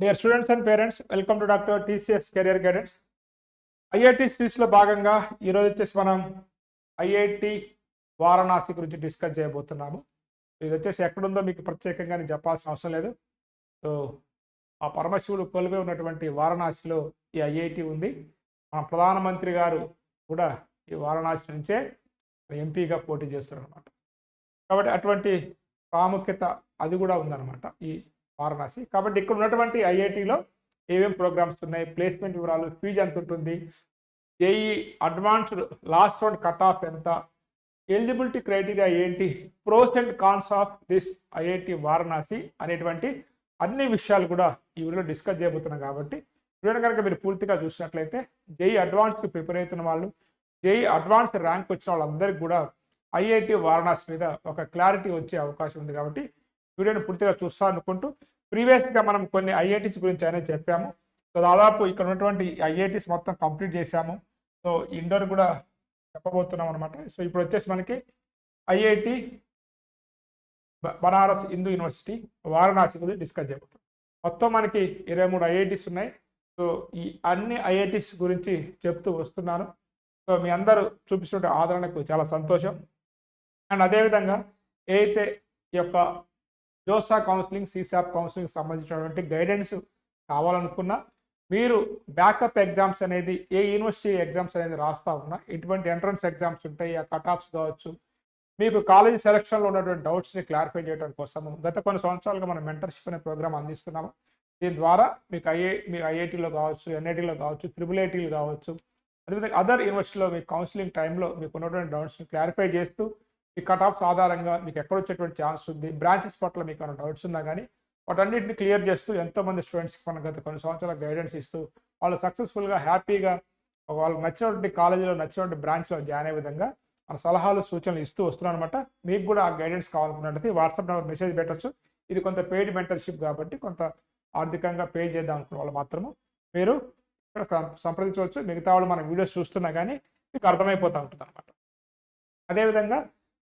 Dear students and parents welcome to doctor TCS career guidance IIT సిరీస్లో భాగంగా ఈరోజు వచ్చేసి మనం ఐఐటి వారణాసి గురించి డిస్కస్ చేయబోతున్నాము. ఇది వచ్చేసి ఎక్కడుందో మీకు ప్రత్యేకంగా నేను చెప్పాల్సిన అవసరం లేదు. సో ఆ పరమశివుడు కొలువే ఉన్నటువంటి వారణాసిలో ఈ ఐఐటి ఉంది. మన ప్రధానమంత్రి గారు కూడా ఈ వారణాసి నుంచే ఎంపీగా పోటీ చేస్తారు అనమాట కాబట్టి అటువంటి ప్రాముఖ్యత అది కూడా ఉందన్నమాట. ఈ వారణాసి కాబట్టి ఇక్కడ ఉన్నటువంటి ఐఐటిలో ఏమేం ప్రోగ్రామ్స్ ఉన్నాయి ప్లేస్మెంట్ వివరాలు ఫీజు ఎంత ఉంటుంది JEE advanced last round cut off ఎంత ఎలిజిబిలిటీ క్రైటీరియా ఏంటి pros and cons of this IIT Varanasi అనేటువంటి అన్ని విషయాలు కూడా ఈ వీడియోలో డిస్కస్ చేయబోతున్నాం కాబట్టి వీడియో కనుక మీరు పూర్తిగా చూసినట్లయితే జేఈ అడ్వాన్స్కి ప్రిపేర్ అవుతున్న వాళ్ళు జేఈ అడ్వాన్స్ ర్యాంక్ వచ్చిన వాళ్ళందరికీ కూడా ఐఐటి వారణాసి మీద ఒక క్లారిటీ వచ్చే అవకాశం ఉంది కాబట్టి వీడియోని పూర్తిగా చూస్తా అనుకుంటూ ప్రీవియస్గా మనం కొన్ని ఐఐటీస్ గురించి అనేది చెప్పాము. సో దాదాపు ఇక్కడ ఉన్నటువంటి ఐఐటీస్ మొత్తం కంప్లీట్ చేశాము. సో ఇండోర్ కూడా చెప్పబోతున్నాం అనమాట సో ఇప్పుడు వచ్చేసి మనకి ఐఐటి బనారస్ హిందూ యూనివర్సిటీ వారణాసి గురించి డిస్కస్ చేయబోతున్నాం. మొత్తం మనకి ఇరవై మూడు ఐఐటీస్ ఉన్నాయి. సో ఈ అన్ని ఐఐటీస్ గురించి చెప్తూ వస్తున్నాను. సో మీ అందరూ చూపిస్తున్న ఆదరణకు చాలా సంతోషం. అండ్ అదేవిధంగా ఏదైతే ఈ యొక్క జోసా కౌన్సిలింగ్ సీసాప్ కౌన్సిలింగ్ సంబంధించినటువంటి గైడెన్స్ కావాలనుకున్నా మీరు బ్యాకప్ ఎగ్జామ్స్ అనేది ఏ యూనివర్సిటీ ఎగ్జామ్స్ అనేది రాస్తా ఉన్నా ఎటువంటి ఎంట్రన్స్ ఎగ్జామ్స్ ఉంటాయి ఆ కట్ ఆఫ్స్ కావచ్చు. మీకు కాలేజీ సెలక్షన్లో ఉన్నటువంటి డౌట్స్ని క్లారిఫై చేయడం కోసము గత కొన్ని సంవత్సరాలుగా మనం మెంటర్షిప్ అనే ప్రోగ్రామ్ అందిస్తున్నాము. దీని ద్వారా మీకు ఐఐ మీ ఐఐటీలో కావచ్చు ఎన్ఐటీలో కావచ్చు త్రిబుల్ ఐటీలు కావచ్చు అదేవిధంగా అదర్ యూనివర్సిటీలో మీ కౌన్సిలింగ్ టైంలో మీకు ఉన్నటువంటి డౌట్స్ని క్లారిఫై చేస్తూ ఈ కట్ ఆఫ్ ఆధారంగా మీకు ఎక్కడ వచ్చేటువంటి ఛాన్స్ ఉంది? బ్రాంచెస్ పట్ల మీకు ఏమైనా డౌట్స్ ఉన్నా కానీ వాటన్నిటిని క్లియర్ చేస్తూ ఎంతోమంది స్టూడెంట్స్కి మనం గత కొన్ని సంవత్సరాల గైడెన్స్ ఇస్తూ వాళ్ళు సక్సెస్ఫుల్గా హ్యాపీగా వాళ్ళు నచ్చినటువంటి కాలేజీలో నచ్చినటువంటి బ్రాంచ్లో జాయిన్ అయ్యే విధంగా మన సలహాలు సూచనలు ఇస్తూ వస్తున్నాం అనమాట మీకు కూడా ఆ గైడెన్స్ కావాలనుకున్నట్టు వాట్సాప్ నెంబర్ మెసేజ్ పెట్టచ్చు. ఇది కొంత పెయిడ్ మెంటర్షిప్ కాబట్టి కొంత ఆర్థికంగా పే చేద్దాం అనుకున్న వాళ్ళు మాత్రము మీరు ఇక్కడ సంప్రదించవచ్చు. మిగతా వాళ్ళు మన వీడియోస్ చూస్తున్నా కానీ మీకు అర్థమైపోతూ ఉంటుంది అనమాట అదేవిధంగా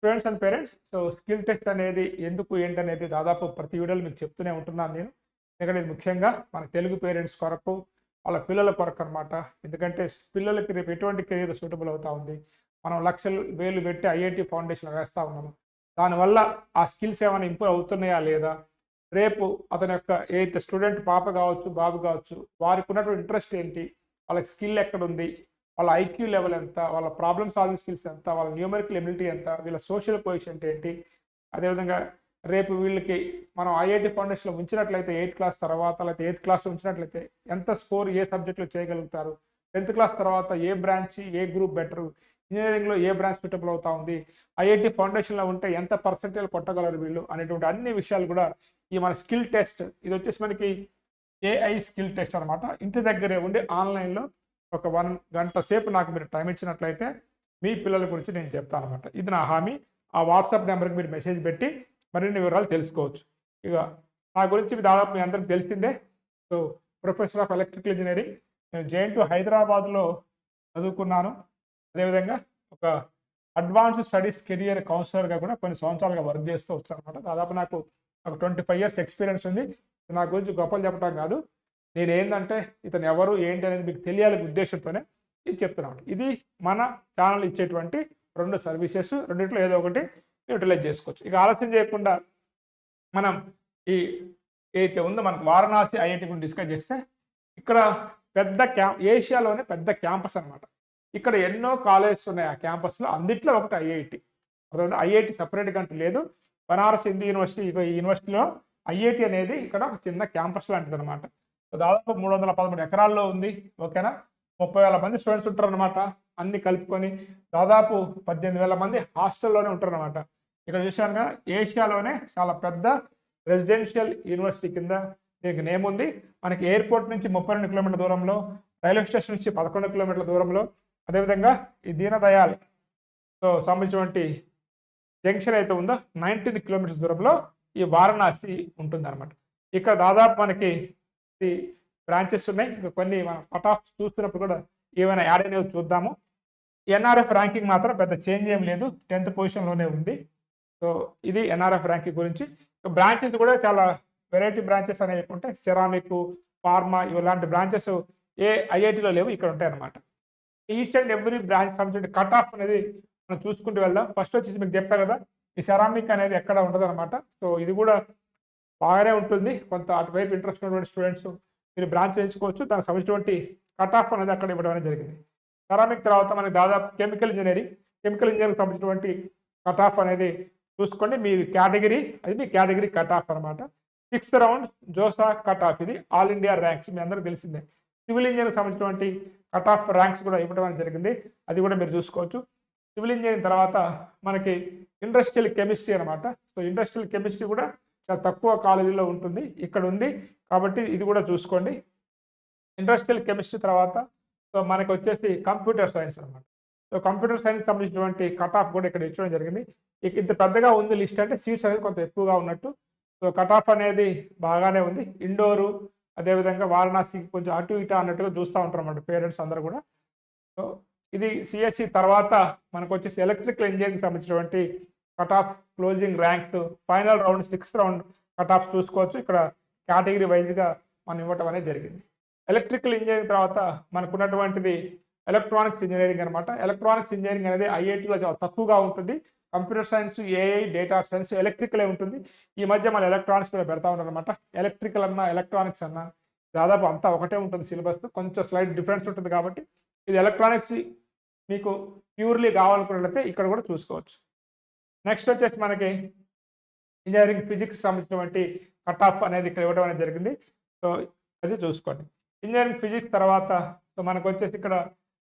students and parents so skill test అనేది ఎందుకు ఏంటనేది దాదాపు ప్రతి వీడియోలో మీకు చెప్తూనే ఉంటున్నాను నేను. ఎందుకంటే ఇది ముఖ్యంగా మన తెలుగు పేరెంట్స్ కొరకు వాళ్ళ పిల్లల కొరకు అనమాట ఎందుకంటే పిల్లలకి రేపు ఎటువంటి కెరీర్ సూటబుల్ అవుతా ఉంది? మనం లక్షలు వేలు పెట్టి ఐఐటి ఫౌండేషన్ వేస్తూ ఉన్నాము. దానివల్ల ఆ స్కిల్స్ ఏమైనా ఇంప్రూవ్ అవుతున్నాయా లేదా? రేపు అతని యొక్క ఏదైతే స్టూడెంట్ పాప కావచ్చు బాబు కావచ్చు వారికి ఉన్నటువంటి ఇంట్రెస్ట్ ఏంటి? వాళ్ళకి స్కిల్ ఎక్కడ ఉంది వాళ్ళ ఐక్యూ లెవెల్ ఎంత వాళ్ళ ప్రాబ్లమ్ సాల్వింగ్ స్కిల్స్ ఎంత వాళ్ళ న్యూమరికల్ ఎబిలిటీ ఎంత వీళ్ళ సోషల్ పొజిషన్ ఏంటి? అదేవిధంగా రేపు వీళ్ళకి మనం ఐఐటి ఫౌండేషన్లో ఉంచినట్లయితే ఎయిత్ క్లాస్ తర్వాత లేకపోతే ఎయిత్ క్లాస్లో ఉంచినట్లయితే ఎంత స్కోర్ ఏ సబ్జెక్ట్లో చేయగలుగుతారు? టెన్త్ క్లాస్ తర్వాత ఏ బ్రాంచ్ ఏ గ్రూప్ బెటర్? ఇంజనీరింగ్లో ఏ బ్రాంచ్ సూటబుల్ అవుతా ఉంది? ఐఐటి ఫౌండేషన్లో ఉంటే ఎంత పర్సెంటేజ్ కొట్టగలరు వీళ్ళు? అనేటువంటి అన్ని విషయాలు కూడా ఈ మన స్కిల్ టెస్ట్ ఇది వచ్చేసి మనకి ఏఐ స్కిల్ టెస్ట్ అనమాట ఇంటి దగ్గరే ఉండి ఆన్లైన్లో ఒక వన్ గంట సేపు నాకు మీరు టైం ఇచ్చినట్లయితే మీ పిల్లల గురించి నేను చెప్తాను అనమాట ఇది నా హామీ. ఆ వాట్సాప్ నెంబర్కి మీరు మెసేజ్ పెట్టి మరిన్ని వివరాలు తెలుసుకోవచ్చు. ఇక నా గురించి దాదాపు మీ అందరికి తెలిసిందే. So professor of electrical engineering. నేను జేఎన్టు హైదరాబాద్లో చదువుకున్నాను. అదేవిధంగా ఒక అడ్వాన్స్ స్టడీస్ కెరియర్ కౌన్సిలర్గా కూడా కొన్ని సంవత్సరాలుగా వర్క్ చేస్తూ వచ్చాను అనమాట దాదాపు నాకు ఒక ట్వంటీ ఫైవ్ ఇయర్స్ ఎక్స్పీరియన్స్ ఉంది. నా గురించి గొప్పలు చెప్పడం కాదు. నేను ఏంటంటే ఇతను ఎవరు ఏంటి అనేది మీకు తెలియాలి ఉద్దేశంతోనే ఇది చెప్తున్నాను ఇది మన ఛానల్ ఇచ్చేటువంటి రెండు సర్వీసెస్ రెండింటిలో ఏదో ఒకటి యూటిలైజ్ చేసుకోవచ్చు. ఇక ఆలస్యం చేయకుండా మనం ఈ ఏదైతే ఉందో మనకు వారణాసి ఐఐటి గురించి డిస్కస్ చేస్తే ఇక్కడ పెద్ద క్యాంప్ ఏషియాలోనే పెద్ద క్యాంపస్ అనమాట ఇక్కడ ఎన్నో కాలేజెస్ ఉన్నాయి ఆ క్యాంపస్లో. అందుట్లో ఒకటి ఐఐటి. అర్థమైంది ఐఐటి సపరేట్గా అంటూ లేదు. బనారస్ హిందూ యూనివర్సిటీ ఈ యూనివర్సిటీలో ఐఐటి అనేది ఇక్కడ ఒక చిన్న క్యాంపస్ లాంటిది అనమాట దాదాపు మూడు వందల పదమూడు ఎకరాల్లో ఉంది ఓకేనా? ముప్పై వేల మంది స్టూడెంట్స్ ఉంటారు అనమాట అన్ని కలుపుకొని దాదాపు పద్దెనిమిది వేల మంది హాస్టల్లోనే ఉంటారు అనమాట ఇక్కడ కదా ఏషియాలోనే చాలా పెద్ద రెసిడెన్షియల్ యూనివర్సిటీ కింద దీనికి నేమ్ ఉంది. మనకి ఎయిర్పోర్ట్ నుంచి ముప్పై రెండు కిలోమీటర్ల దూరంలో రైల్వే స్టేషన్ నుంచి పదకొండు కిలోమీటర్ల దూరంలో అదేవిధంగా ఈ దీనదయాల్ సో సంబంధించినటువంటి జంక్షన్ అయితే ఉందో నైన్టీన్ కిలోమీటర్స్ దూరంలో ఈ వారణాసి ఉంటుంది అనమాట ఇక్కడ దాదాపు మనకి బ్రాంచెస్ ఉన్నాయి. ఇంకా కొన్ని మనం కట్ ఆఫ్ చూస్తున్నప్పుడు కూడా ఏమైనా యాడ్ అయినవి చూద్దాము. ఎన్ఆర్ఎఫ్ ర్యాంకింగ్ మాత్రం పెద్ద చేంజ్ ఏం లేదు. టెన్త్ పొజిషన్లోనే ఉంది. సో ఇది ఎన్ఆర్ఎఫ్ ర్యాంకింగ్ గురించి. బ్రాంచెస్ కూడా చాలా వెరైటీ బ్రాంచెస్ అనేవి ఉంటాయి సెరామిక్ ఫార్మా ఇలాంటి బ్రాంచెస్ ఏ ఐఐటిలో లేవు. ఇక్కడ ఉంటాయి అన్నమాట. ఈచ్ అండ్ ఎవ్రీ బ్రాంచ్ సంబంధించిన కట్ ఆఫ్ అనేది మనం చూసుకుంటూ వెళ్దాం. ఫస్ట్ వచ్చేసి మీకు చెప్పా కదా ఈ సెరామిక్ అనేది ఎక్కడ ఉండదు అనమాట సో ఇది కూడా బాగానే ఉంటుంది. కొంత అటువైపు ఇంట్రెస్ట్ ఉన్నటువంటి స్టూడెంట్స్ మీరు బ్రాంచ్ ఎంచుకోవచ్చు. దానికి సంబంధించినటువంటి కట్ ఆఫ్ అనేది అక్కడ ఇవ్వడం అనేది జరిగింది. సెరామిక్ తర్వాత మనకి దాదాపు కెమికల్ ఇంజనీరింగ్ కెమికల్ ఇంజనీరింగ్ సంబంధించినటువంటి కట్ ఆఫ్ అనేది చూసుకోండి. మీ కేటగిరీ అది మీ కేటగిరీ కట్ ఆఫ్ అనమాట sixth round JoSAA cut off ఇది ఆల్ ఇండియా ర్యాంక్స్ మీ అందరికీ తెలిసిందే. సివిల్ ఇంజనీరింగ్ సంబంధించినటువంటి కట్ ఆఫ్ ర్యాంక్స్ కూడా ఇవ్వడం అనేది జరిగింది. అది కూడా మీరు చూసుకోవచ్చు. సివిల్ ఇంజనీరింగ్ తర్వాత మనకి ఇండస్ట్రియల్ కెమిస్ట్రీ అనమాట సో ఇండస్ట్రియల్ కెమిస్ట్రీ కూడా తక్కువ కాలేజీలో ఉంటుంది. ఇక్కడ ఉంది. కాబట్టి ఇది కూడా చూసుకోండి. ఇండస్ట్రియల్ కెమిస్ట్రీ తర్వాత సో మనకు వచ్చేసి కంప్యూటర్ సైన్స్ అనమాట సో కంప్యూటర్ సైన్స్ సంబంధించినటువంటి కట్ ఆఫ్ కూడా ఇక్కడ ఇచ్చడం జరిగింది. ఇంత పెద్దగా ఉంది లిస్ట్ అంటే సీట్స్ అనేది కొంత ఎక్కువగా ఉన్నట్టు. సో కట్ ఆఫ్ అనేది బాగానే ఉంది. ఇండోరు అదేవిధంగా వారణాసికి కొంచెం అటు ఇటు అన్నట్టుగా చూస్తూ ఉంటారు అన్నమాట పేరెంట్స్ అందరూ కూడా. సో ఇది సిఎస్సి తర్వాత మనకు వచ్చేసి ఎలక్ట్రికల్ ఇంజనీరింగ్ సంబంధించినటువంటి cut off closing ranks final round six round cut off చూసుకోవచ్చు. ఇక్కడ కేటగిరీ వైజ్గా మనం ఇవ్వటం అనేది జరిగింది. ఎలక్ట్రికల్ ఇంజనీరింగ్ తర్వాత మనకు ఉన్నటువంటిది ఎలక్ట్రానిక్స్ ఇంజనీరింగ్ అనమాట ఎలక్ట్రానిక్స్ ఇంజనీరింగ్ అనేది ఐఐటీలో చాలా తక్కువగా ఉంటుంది. Computer science AI data science ఎలక్ట్రికలే ఉంటుంది. ఈ మధ్య మన ఎలక్ట్రానిక్స్ కూడా పెడతా ఉంటారు అనమాట ఎలక్ట్రికల్ అన్న ఎలక్ట్రానిక్స్ అన్న దాదాపు అంతా ఒకటే ఉంటుంది సిలబస్. కొంచెం స్లైడ్ డిఫరెన్స్ ఉంటుంది కాబట్టి ఇది ఎలక్ట్రానిక్స్ మీకు ప్యూర్లీ కావాలనుకున్నట్లయితే ఇక్కడ కూడా చూసుకోవచ్చు. నెక్స్ట్ వచ్చేసి మనకి ఇంజనీరింగ్ ఫిజిక్స్ సంబంధించినటువంటి కట్ ఆఫ్ అనేది ఇక్కడ ఇవ్వడం అనేది జరిగింది. సో అది చూసుకోండి. ఇంజనీరింగ్ ఫిజిక్స్ తర్వాత సో మనకు వచ్చేసి ఇక్కడ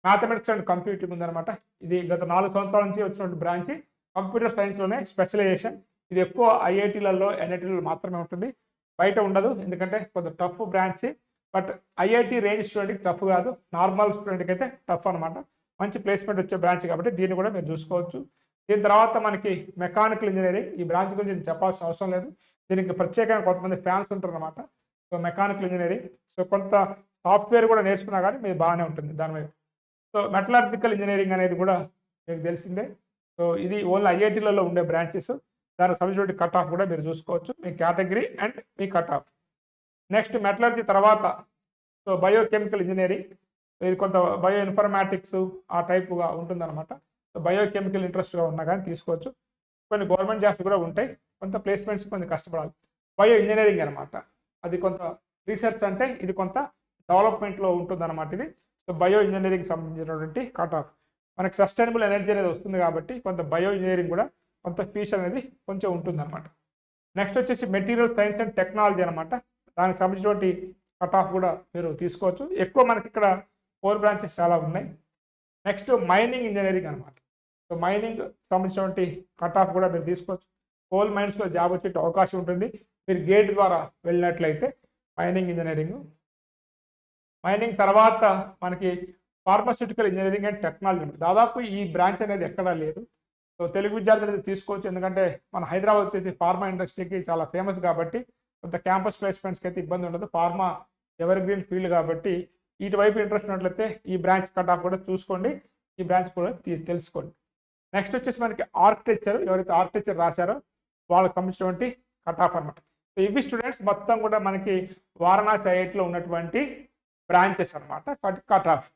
మ్యాథమెటిక్స్ అండ్ కంప్యూటింగ్ ఉందన్నమాట. ఇది గత నాలుగు సంవత్సరాల నుంచి వచ్చినటువంటి బ్రాంచ్ కంప్యూటర్ సైన్స్లోనే స్పెషలైజేషన్ ఇది ఎక్కువ ఐఐటీలలో ఎన్ఐటీలలో మాత్రమే ఉంటుంది. బయట ఉండదు ఎందుకంటే కొంత tough branch but IIT range స్టూడెంట్కి టఫ్ కాదు. నార్మల్ స్టూడెంట్కి అయితే టఫ్ అనమాట మంచి ప్లేస్మెంట్ వచ్చే బ్రాంచ్ కాబట్టి దీన్ని కూడా మీరు చూసుకోవచ్చు. దీని తర్వాత మనకి మెకానికల్ ఇంజనీరింగ్. ఈ బ్రాంచ్ గురించి నేను చెప్పాల్సిన అవసరం లేదు. దీనికి ప్రత్యేకంగా కొంతమంది ఫ్యాన్స్ ఉంటారు అనమాట సో మెకానికల్ ఇంజనీరింగ్. సో కొంత సాఫ్ట్వేర్ కూడా నేర్చుకున్నా కానీ మీరు బాగానే ఉంటుంది దానివైపు. సో మెటలాజికల్ ఇంజనీరింగ్ అనేది కూడా మీకు తెలిసిందే. సో ఇది ఓన్లీ ఐఐటీలలో ఉండే బ్రాంచెస్. దాని సంబంధించిన కట్ ఆఫ్ కూడా మీరు చూసుకోవచ్చు. మీ కేటగిరీ అండ్ మీ కట్ ఆఫ్. నెక్స్ట్ మెటలర్జీ తర్వాత సో బయోకెమికల్ ఇంజనీరింగ్. ఇది కొంత బయో ఇన్ఫర్మాటిక్స్ ఆ టైపుగా ఉంటుందన్నమాట. బయోకెమికల్ ఇంట్రెస్ట్గా ఉన్నా కానీ తీసుకోవచ్చు. కొన్ని గవర్నమెంట్ జాబ్స్ కూడా ఉంటాయి. కొంత ప్లేస్మెంట్స్ కొంచెం కష్టపడాలి. బయో ఇంజనీరింగ్ అనమాట అది కొంత రీసెర్చ్ అంటే ఇది కొంత డెవలప్మెంట్లో ఉంటుందన్నమాట ఇది. సో బయో ఇంజనీరింగ్ సంబంధించినటువంటి కట్ ఆఫ్. మనకి సస్టైనబుల్ ఎనర్జీ అనేది వస్తుంది కాబట్టి కొంత బయో ఇంజనీరింగ్ కూడా కొంత ఫీస్ అనేది కొంచెం ఉంటుందన్నమాట. నెక్స్ట్ వచ్చేసి మెటీరియల్ సైన్స్ అండ్ టెక్నాలజీ అనమాట దానికి సంబంధించినటువంటి కట్ ఆఫ్ కూడా మీరు తీసుకోవచ్చు. ఎక్కువ మనకి ఇక్కడ ఫోర్ బ్రాంచెస్ చాలా ఉన్నాయి. నెక్స్ట్ మైనింగ్ ఇంజనీరింగ్ అనమాట సో మైనింగ్ సంబంధించినటువంటి కట్ ఆఫ్ కూడా మీరు తీసుకోవచ్చు. కోల్ మైన్స్లో జాబ్ వచ్చే అవకాశం ఉంటుంది. మీరు గేట్ ద్వారా వెళ్ళినట్లయితే మైనింగ్ ఇంజనీరింగ్ మైనింగ్ తర్వాత మనకి ఫార్మాస్యూటికల్ ఇంజనీరింగ్ అండ్ టెక్నాలజీ దాదాపు ఈ బ్రాంచ్ అనేది ఎక్కడా లేదు. సో తెలుగు విద్యార్థులు అయితే తీసుకోవచ్చు. ఎందుకంటే మన హైదరాబాద్ వచ్చేసి ఫార్మా ఇండస్ట్రీకి చాలా ఫేమస్ కాబట్టి కొంత క్యాంపస్ ప్లేస్మెంట్స్కి అయితే ఇబ్బంది ఉండదు. ఫార్మా ఎవర్ గ్రీన్ ఫీల్డ్ కాబట్టి ఇటువైపు ఇంట్రెస్ట్ ఉన్నట్లయితే ఈ బ్రాంచ్ కట్ ఆఫ్ కూడా చూసుకోండి. ఈ బ్రాంచ్ కూడా తెలుసుకోండి. నెక్స్ట్ వచ్చేసి మనకి ఆర్కిటెక్చర్ ఎవరైతే ఆర్కిటెక్చర్ రాశారో వాళ్ళకి సంబంధించినటువంటి కట్ ఆఫ్ అనమాట సో ఇవి స్టూడెంట్స్ మొత్తం కూడా మనకి వారణాసి ఐఐటిలో ఉన్నటువంటి బ్రాంచెస్ అనమాట కట్ ఆఫ్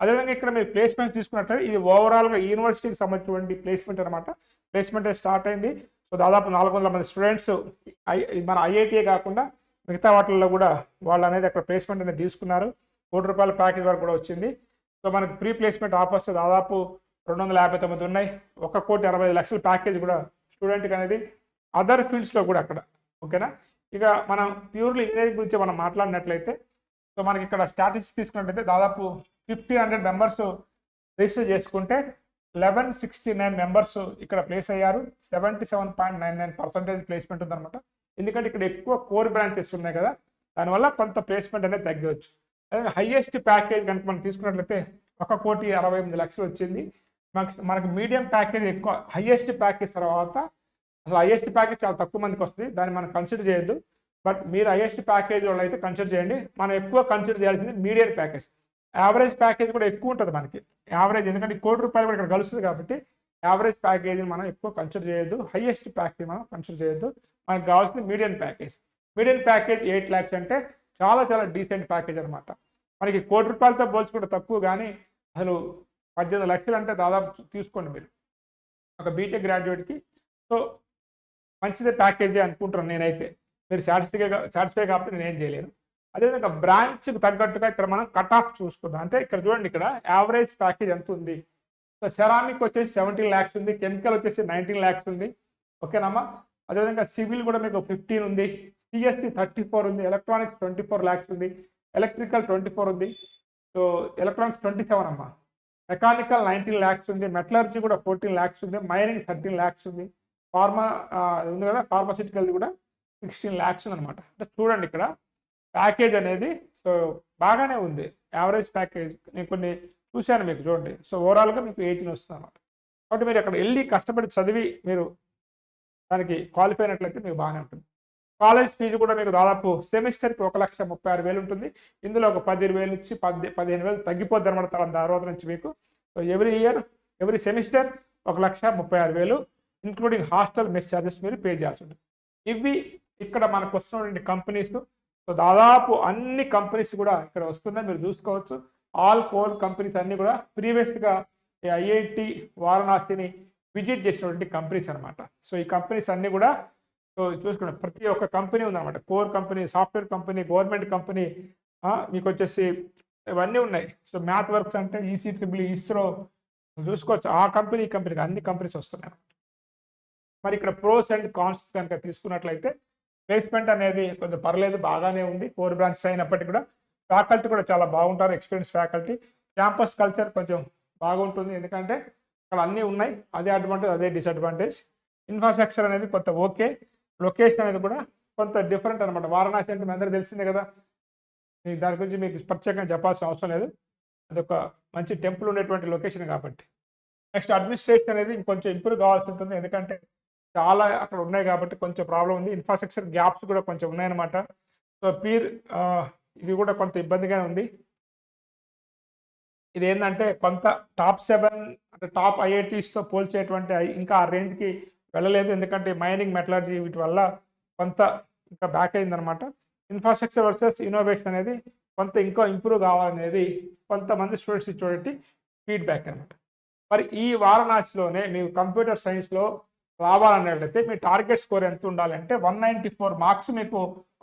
అదేవిధంగా ఇక్కడ మీరు ప్లేస్మెంట్ తీసుకున్నట్లయితే ఇది ఓవరాల్గా యూనివర్సిటీకి సంబంధించినటువంటి ప్లేస్మెంట్ అనమాట ప్లేస్మెంట్ స్టార్ట్ అయింది. సో దాదాపు నాలుగు వందల మంది స్టూడెంట్స్ మన ఐఐటీఏ కాకుండా మిగతా వాటిల్లో కూడా వాళ్ళు అనేది అక్కడ ప్లేస్మెంట్ అనేది తీసుకున్నారు. కోటి రూపాయల ప్యాకేజ్ వరకు కూడా వచ్చింది. సో మనకి ప్రీ ప్లేస్మెంట్ ఆఫర్స్ దాదాపు రెండు వందల యాభై తొమ్మిది ఉన్నాయి. ఒక కోటి అరవై ఐదు లక్షల ప్యాకేజ్ కూడా స్టూడెంట్కి అనేది అదర్ ఫీల్డ్స్లో కూడా అక్కడ. ఓకేనా? ఇక మనం ప్యూర్లీ ఇంజనీరింగ్ గురించి మనం మాట్లాడినట్లయితే సో మనకి ఇక్కడ స్టాటిస్టిక్స్ తీసుకున్నట్లయితే దాదాపు ఫిఫ్టీ హండ్రెడ్ మెంబర్స్ రిజిస్టర్ చేసుకుంటే లెవెన్ సిక్స్టీ నైన్ మెంబర్స్ ఇక్కడ ప్లేస్ అయ్యారు. Seventy seven point nine nine percentage placement ఉందన్నమాట. ఎందుకంటే ఇక్కడ ఎక్కువ కోర్ బ్రాంచెస్ ఉన్నాయి కదా దానివల్ల కొంత ప్లేస్మెంట్ అనేది తగ్గవచ్చు. అదే హైయెస్ట్ ప్యాకేజ్ కనుక మనం తీసుకున్నట్లయితే ఒక కోటి అరవై ఎనిమిది లక్షలు వచ్చింది. మనకి మనకి మీడియం ప్యాకేజ్ ఎక్కువ హయ్యెస్ట్ ప్యాకేజ్ తర్వాత అసలు హయ్యెస్ట్ ప్యాకేజ్ చాలా తక్కువ మందికి వస్తుంది. దాన్ని మనం కన్సిడర్ చేయొద్దు. బట్ మీరు హయ్యెస్ట్ ప్యాకేజ్ వాళ్ళు అయితే కన్సిడర్ చేయండి. మనం ఎక్కువ కన్సిడర్ చేయాల్సింది మీడియం ప్యాకేజ్. యావరేజ్ ప్యాకేజ్ కూడా ఎక్కువ ఉంటుంది మనకి. యావరేజ్ ఎందుకంటే కోటి రూపాయలు కూడా ఇక్కడ కలుస్తుంది కాబట్టి యావరేజ్ ప్యాకేజ్ మనం ఎక్కువ కన్సిడర్ చేయొద్దు. హైయెస్ట్ ప్యాకేజ్ మనం కన్సిడర్ చేయొద్దు. మనకు కావాల్సింది medium package. Medium package eight lakhs అంటే చాలా చాలా డీసెంట్ ప్యాకేజ్ అనమాట మనకి కోటి రూపాయలతో పోల్చుకుంటే తక్కువ కానీ అసలు పద్దెనిమిది లక్షలు అంటే దాదాపు తీసుకోండి మీరు. ఒక బీటెక్ గ్రాడ్యుయేట్కి సో మంచిదే ప్యాకేజీ అనుకుంటున్నాను నేనైతే. మీరు సాటిస్ఫై సాటిస్ఫై కాబట్టి నేను ఏం చేయలేను. అదేవిధంగా బ్రాంచ్కి తగ్గట్టుగా ఇక్కడ మనం కట్ ఆఫ్ చూసుకుందాం. అంటే ఇక్కడ చూడండి ఇక్కడ యావరేజ్ ప్యాకేజ్ ఎంత ఉంది? సో సెరామిక్ వచ్చేసి సెవెంటీన్ ల్యాక్స్ ఉంది. కెమికల్ వచ్చేసి నైన్టీన్ ల్యాక్స్ ఉంది. ఓకేనమ్మా? అదేవిధంగా సివిల్ కూడా మీకు ఫిఫ్టీన్ ఉంది. సిఎస్సి థర్టీ ఫోర్ ఉంది. ఎలక్ట్రానిక్స్ ట్వంటీ ఫోర్ ల్యాక్స్ ఉంది. ఎలక్ట్రికల్ ట్వంటీ ఫోర్ ఉంది. సో ఎలక్ట్రానిక్స్ ట్వంటీ సెవెన్ అమ్మా. మెకానికల్ నైన్టీన్ ల్యాక్స్ ఉంది మెటలర్జీ కూడా ఫోర్టీన్ ల్యాక్స్ ఉంది మైనింగ్ థర్టీన్ ల్యాక్స్ ఉంది ఫార్మా ఉంది కదా ఫార్మాసిటికల్ కూడా సిక్స్టీన్ ల్యాక్స్ అనమాట అంటే చూడండి ఇక్కడ ప్యాకేజ్ అనేది సో బాగానే ఉంది యావరేజ్ ప్యాకేజ్ నేను కొన్ని చూశాను మీకు చూడండి సో ఓవరాల్గా మీకు ఎయిటీన్ వస్తుంది అనమాట కాబట్టి మీరు అక్కడ వెళ్ళి కష్టపడి చదివి మీరు దానికి క్వాలిఫై అయినట్లయితే మీకు బాగానే ఉంటుంది. కాలేజ్ ఫీజు కూడా మీకు దాదాపు సెమిస్టర్కి ఒక లక్ష ముప్పై ఆరు వేలు ఉంటుంది. ఇందులో ఒక పది వేలు నుంచి పది పదిహేను వేలు తగ్గిపోద్ది అనమాట తర్వాత నుంచి మీకు. So every year every semester ఒక లక్ష ముప్పై ఆరు వేలు ఇంక్లూడింగ్ హాస్టల్ మెస్ ఛార్జెస్ మీరు పే చేయాల్సి ఉంటుంది. ఇవి ఇక్కడ మనకు వస్తున్నటువంటి కంపెనీస్ సో దాదాపు అన్ని కంపెనీస్ కూడా ఇక్కడ వస్తుందని మీరు చూసుకోవచ్చు. ఆల్ కోల్ కంపెనీస్ అన్నీ కూడా ప్రీవియస్గా ఐఐటి వారణాసిని విజిట్ చేసినటువంటి కంపెనీస్ అనమాట సో ఈ కంపెనీస్ అన్నీ కూడా సో చూసుకోండి ప్రతి ఒక్క కంపెనీ ఉందన్నమాట. Core company software company government company మీకు వచ్చేసి ఇవన్నీ ఉన్నాయి. సో మ్యాథ్ వర్క్స్ అంటే ఈసీ ట్రిపుల్ ఇస్రో చూసుకోవచ్చు. ఆ కంపెనీ ఈ కంపెనీకి అన్ని కంపెనీస్ వస్తున్నాయి మరి ఇక్కడ ప్రోస్ అండ్ కాన్స్ కనుక తీసుకున్నట్లయితే ప్లేస్మెంట్ అనేది కొంచెం పర్లేదు బాగానే ఉంది. కోర్ బ్రాంచెస్ అయినప్పటికీ కూడా ఫ్యాకల్టీ కూడా చాలా బాగుంటారు ఎక్స్పీరియన్స్ ఫ్యాకల్టీ. క్యాంపస్ కల్చర్ కొంచెం బాగుంటుంది. ఎందుకంటే అక్కడ అన్నీ ఉన్నాయి. అదే అడ్వాంటేజ్ అదే డిసడ్వాంటేజ్. ఇన్ఫ్రాస్ట్రక్చర్ అనేది కొంత ఓకే. లొకేషన్ అనేది కూడా కొంత డిఫరెంట్ అనమాట వారణాసి అంటే మీ అందరూ తెలిసిందే కదా. దాని గురించి మీకు ప్రత్యేకంగా చెప్పాల్సిన అవసరం లేదు. అది ఒక మంచి టెంపుల్ ఉండేటువంటి లొకేషన్ కాబట్టి. నెక్స్ట్ అడ్మినిస్ట్రేషన్ అనేది ఇంకొంచెం ఇంప్రూవ్ కావాల్సి ఉంటుంది. ఎందుకంటే చాలా అక్కడ ఉన్నాయి కాబట్టి కొంచెం ప్రాబ్లం ఉంది. ఇన్ఫ్రాస్ట్రక్చర్ గ్యాప్స్ కూడా కొంచెం ఉన్నాయన్నమాట. సో పీర్ ఇది కూడా కొంత ఇబ్బందిగానే ఉంది. ఇది ఏంటంటే కొంత టాప్ సెవెన్ అంటే టాప్ ఐఐటీస్తో పోల్చేటువంటి ఇంకా ఆ రేంజ్కి వెళ్ళలేదు. ఎందుకంటే మైనింగ్ మెటలర్జీ వీటి వల్ల కొంత ఇంకా బ్యాక్ అయిందనమాట ఇన్ఫ్రాస్ట్రక్చర్ వర్సెస్ ఇన్నోవేషన్ అనేది కొంత ఇంకా ఇంప్రూవ్ కావాలనేది కొంతమంది స్టూడెంట్స్ ఇచ్చేటి ఫీడ్బ్యాక్ అనమాట మరి ఈ వారణాసిలోనే మీరు కంప్యూటర్ సైన్స్లో రావాలన్నట్లయితే మీ టార్గెట్ స్కోర్ ఎంత ఉండాలంటే వన్ నైంటీ ఫోర్ మార్క్స్ మీకు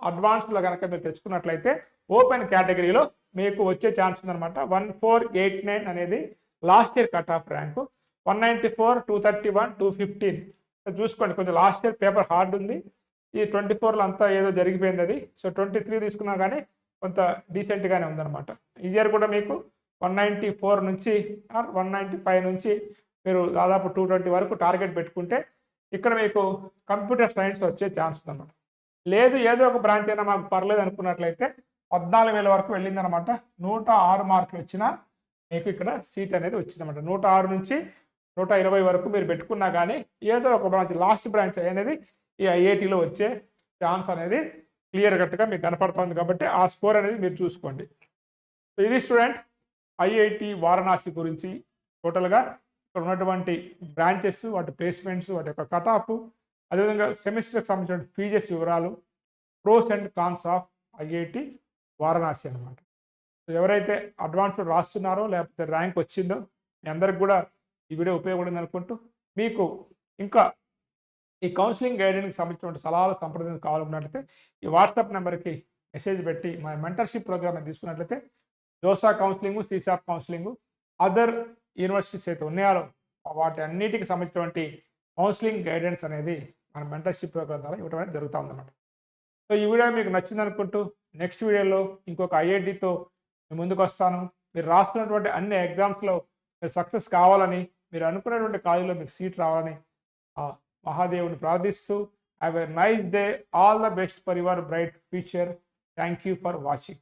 అడ్వాన్స్లో కనుక మీరు తెచ్చుకున్నట్లయితే ఓపెన్ కేటగిరీలో మీకు వచ్చే ఛాన్స్ ఉందన్నమాట. వన్ ఫోర్ ఎయిట్ నైన్ అనేది last year cut off rank one ninety four two thirty one two fifteen చూసుకోండి కొంచెం లాస్ట్ ఇయర్ పేపర్ హార్డ్ ఉంది. ఈ ట్వంటీ ఫోర్లో అంతా ఏదో జరిగిపోయింది అది. సో ట్వంటీ త్రీ తీసుకున్నా కానీ కొంత డీసెంట్గానే ఉందన్నమాట. ఈ ఇయర్ కూడా మీకు వన్ నైంటీ ఫోర్ నుంచి ఆర్ వన్ నైంటీ ఫైవ్ నుంచి మీరు దాదాపు టూ ట్వంటీ వరకు టార్గెట్ పెట్టుకుంటే ఇక్కడ మీకు కంప్యూటర్ సైన్స్ వచ్చే ఛాన్స్ ఉందన్నమాట. లేదు ఏదో ఒక బ్రాంచ్ అయినా మాకు పర్లేదు అనుకున్నట్లయితే పద్నాలుగు వేల వరకు వెళ్ళిందనమాట నూట ఆరు మార్కులు వచ్చినా మీకు ఇక్కడ సీట్ అనేది వచ్చిందన్నమాట. నూట ఆరు నుంచి నూట ఇరవై వరకు మీరు పెట్టుకున్నా కానీ ఏదో ఒక బ్రాంచ్ లాస్ట్ బ్రాంచ్ అనేది ఈ ఐఐటిలో వచ్చే ఛాన్స్ అనేది క్లియర్ కట్గా మీకు కనపడుతుంది కాబట్టి ఆ స్కోర్ అనేది మీరు చూసుకోండి. సో ఇది స్టూడెంట్ ఐఐటి వారణాసి గురించి టోటల్గా ఇక్కడ ఉన్నటువంటి బ్రాంచెస్ వాటి ప్లేస్మెంట్స్ వాటి యొక్క కట్ ఆఫ్ అదేవిధంగా సెమిస్టర్కి సంబంధించిన ఫీజెస్ వివరాలు pros and cons of IIT Varanasi అనమాట ఎవరైతే అడ్వాన్స్డ్ రాస్తున్నారో లేకపోతే ర్యాంక్ వచ్చిందో మీ అందరికి కూడా ఈ వీడియో ఉపయోగపడింది అనుకుంటూ మీకు ఇంకా ఈ కౌన్సిలింగ్ గైడెన్స్కి సంబంధించిన సలహాలు సంప్రదించి కావాలన్నట్లయితే ఈ వాట్సాప్ నెంబర్కి మెసేజ్ పెట్టి మా మెంటర్షిప్ ప్రోగ్రామ్ తీసుకున్నట్లయితే JoSAA counselling CSAB counselling other universities అయితే ఉన్నాయో వాటి అన్నిటికి సంబంధించినటువంటి కౌన్సిలింగ్ గైడెన్స్ అనేది మన మెంటర్షిప్ ప్రోగ్రామ్ ద్వారా ఇవ్వడం అనేది జరుగుతూ ఉందన్నమాట. సో ఈ వీడియో మీకు నచ్చింది అనుకుంటూ నెక్స్ట్ వీడియోలో ఇంకొక ఐఐటితో ముందుకు వస్తాను మీరు రాస్తున్నటువంటి అన్ని ఎగ్జామ్స్లో మీరు సక్సెస్ కావాలని మీరు అనుకున్నటువంటి కాలేజీలో మీకు సీట్ రావాలని మహాదేవుని ప్రార్థిస్తూ have a nice day all the best for your bright future thank you for watching